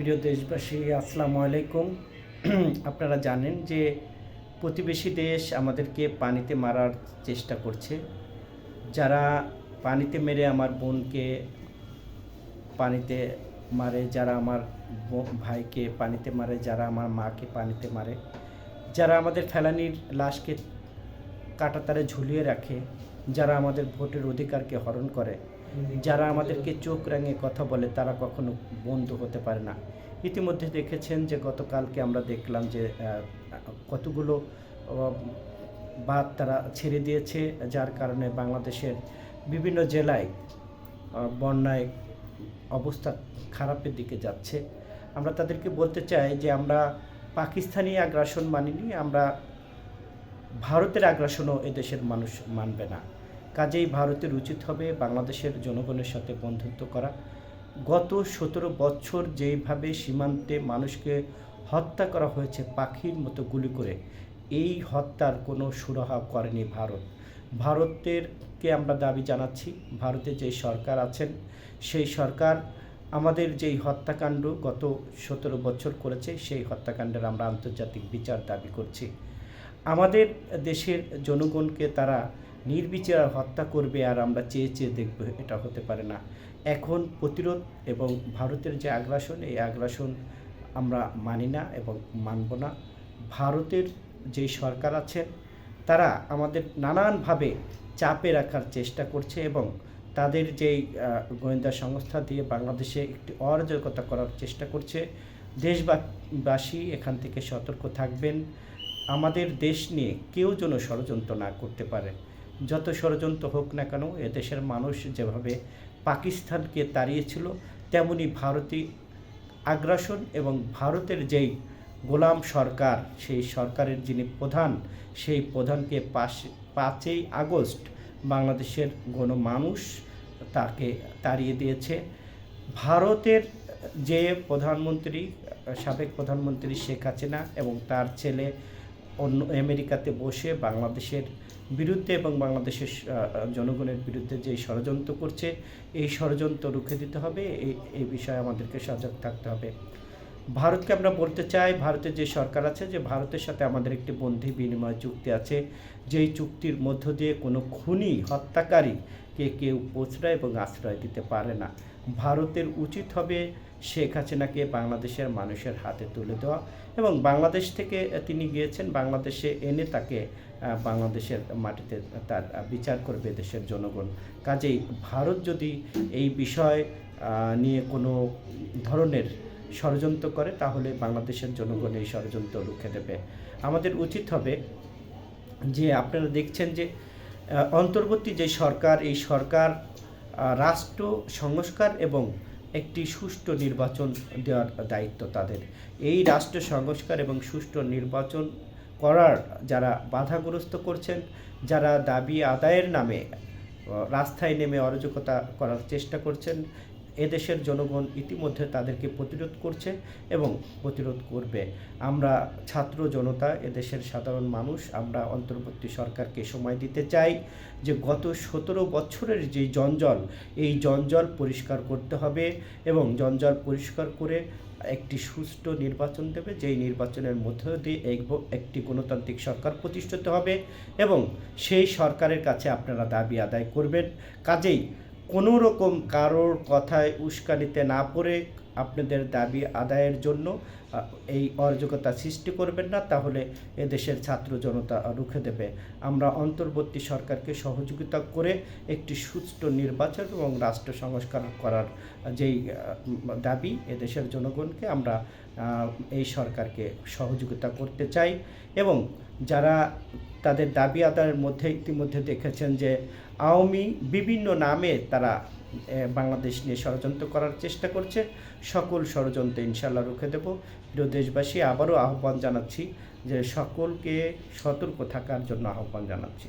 প্রিয় দেশবাসী, আসসালামু আলাইকুম। আপনারা জানেন যে প্রতিবেশী দেশ আমাদেরকে পানিতে মারার চেষ্টা করছে। যারা পানিতে মেরে আমার বোনকে পানিতে মারে, যারা আমার ভাইকে পানিতে মারে, যারা আমার মাকে পানিতে মারে, যারা আমাদের ফেলানির লাশকে কাটাতারে ঝুলিয়ে রাখে যারা আমাদের ভোটের অধিকারকে হরণ করে, যারা আমাদেরকে চোখ রাঙে কথা বলে, তারা কখনো বন্ধু হতে পারে না। ইতিমধ্যে দেখেছেন যে গতকালকে আমরা দেখলাম যে কতগুলো বাদ তারা ছেড়ে দিয়েছে, যার কারণে বাংলাদেশের বিভিন্ন জেলায় বন্যায় অবস্থা খারাপের দিকে যাচ্ছে। আমরা তাদেরকে বলতে চাই যে, আমরা পাকিস্তানি আগ্রাসন মানিনি, আমরা ভারতের আগ্রাসনও এদেশের মানুষ মানবে না। কাজেই ভারতের উচিত হবে বাংলাদেশের জনগণের সাথে বন্ধুত্ব করা। গত সতেরো বছর যেইভাবে সীমান্তে মানুষকে হত্যা করা হয়েছে পাখির মতো গুলি করে, এই হত্যার কোনো সুরাহা করেনি ভারত। ভারতেরকে আমরা দাবি জানাচ্ছি, ভারতে যে সরকার আছেন, সেই সরকার আমাদের যেই হত্যাকাণ্ড গত সতেরো বছর করেছে, সেই হত্যাকাণ্ডের আমরা আন্তর্জাতিক বিচার দাবি করছি। আমাদের দেশের জনগণকে তারা নির্বিচার হত্যা করবে আর আমরা চেয়ে চেয়ে দেখব, এটা হতে পারে না। এখন প্রতিরোধ এবং ভারতের যে আগ্রাসন, এই আগ্রাসন আমরা মানি না এবং মানব না। ভারতের যেই সরকার আছেন, তারা আমাদের নানানভাবে চাপে রাখার চেষ্টা করছে এবং তাদের যেই গোয়েন্দা সংস্থা দিয়ে বাংলাদেশে একটি অরাজকতা করার চেষ্টা করছে, দেশবাসী এখান থেকে সতর্ক থাকবেন। আমাদের দেশ নিয়ে কেউ যেন ষড়যন্ত্র না করতে পারে। যত ষড়যন্ত্র হোক না কেন, এদেশের মানুষ যেভাবে পাকিস্তানকে তাড়িয়েছিল, তেমনি ভারতী আগ্রাসন এবং ভারতের যেই গোলাম সরকার, সেই সরকারের যিনি প্রধান, সেই প্রধানকে পাশ, পাঁচই আগস্ট বাংলাদেশের গণমানুষ তাকে তাড়িয়ে দিয়েছে। ভারতের যে প্রধানমন্ত্রী, সাবেক প্রধানমন্ত্রী শেখ হাসিনা এবং তার ছেলে অন্য আমেরিকাতে বসে বাংলাদেশের বিরুদ্ধে এবং বাংলাদেশের জনগণের বিরুদ্ধে যে ষড়যন্ত্র করছে, এই ষড়যন্ত্র রুখে দিতে হবে। এই এই বিষয়ে আমাদেরকে সজাগ থাকতে হবে। ভারতকে আমরা বলতে চাই, ভারতের যে সরকার আছে যে ভারতের সাথে আমাদের একটি বন্ধি বিনিময় চুক্তি আছে। যেই চুক্তির মধ্য দিয়ে কোনো খুনি হত্যাকারী কে কেউ প্রশ্রয় এবং আশ্রয় দিতে পারে না। ভারতের উচিত হবে শেখ হাসিনাকে বাংলাদেশের মানুষের হাতে তুলে দেওয়া এবং বাংলাদেশ থেকে তিনি গিয়েছেন বাংলাদেশে এনে তাকে বাংলাদেশের মাটিতে তার বিচার করবে দেশের জনগণ। কাজেই ভারত যদি এই বিষয় নিয়ে কোনো ধরনের ষড়যন্ত্র করে, তাহলে বাংলাদেশের জনগণ এই ষড়যন্ত্র রুখে দেবে। আমাদের উচিত হবে যে আপনারা দেখছেন যে অন্তর্বর্তী যে সরকার, এই সরকার রাষ্ট্র সংস্কার এবং একটি সুষ্ঠু নির্বাচন দেওয়ার দায়িত্ব তাদের। এই রাষ্ট্র সংস্কার এবং সুষ্ঠু নির্বাচন করার যারা বাধাগ্রস্ত করছেন, যারা দাবি আদায়ের নামে রাস্তায় নেমে অরাজকতা করার চেষ্টা করছেন এদেশের জনগণ ইতিমধ্যে তাদেরকে প্রতিরোধ করছে এবং প্রতিরোধ করবে। আমরা ছাত্র জনতা, এদেশের সাধারণ মানুষ, আমরা অন্তর্বর্তী সরকারকে সময় দিতে চাই যে গত সতেরো বছরের যে জঞ্জল, এই জঞ্জল পরিষ্কার করতে হবে এবং জঞ্জল পরিষ্কার করে একটি সুষ্ঠু নির্বাচন দেবে, যেই নির্বাচনের মধ্য দিয়ে এক- একটি গণতান্ত্রিক সরকার প্রতিষ্ঠিত হবে এবং সেই সরকারের কাছে আপনারা দাবি আদায় করবেন। কাজেই কোনো রকম কারোর কথায় উস্কানিতে না পড়ে আপনাদের দাবি আদায়ের জন্য এই অরাজকতা সৃষ্টি করবেন না, তাহলে এদেশের ছাত্র জনতা রুখে দেবে। আমরা অন্তর্বর্তী সরকারকে সহযোগিতা করে একটি সুষ্ঠু নির্বাচন এবং রাষ্ট্র সংস্কার করার যেই দাবি এদেশের জনগণকে, আমরা এই সরকারকে সহযোগিতা করতে চাই এবং যারা তাদের দাবি আদায়ের মধ্যে ইতিমধ্যে দেখেছেন যে আওয়ামী বিভিন্ন নামে তারা বাংলাদেশ নিয়ে ষড়যন্ত্র করার চেষ্টা করছে। সকল ষড়যন্ত্র ইনশাল্লাহ রুখে দেব। প্রিয় দেশবাসী, আবারও আহ্বান জানাচ্ছি যে সকলকে সতর্ক থাকার জন্য আহ্বান জানাচ্ছি।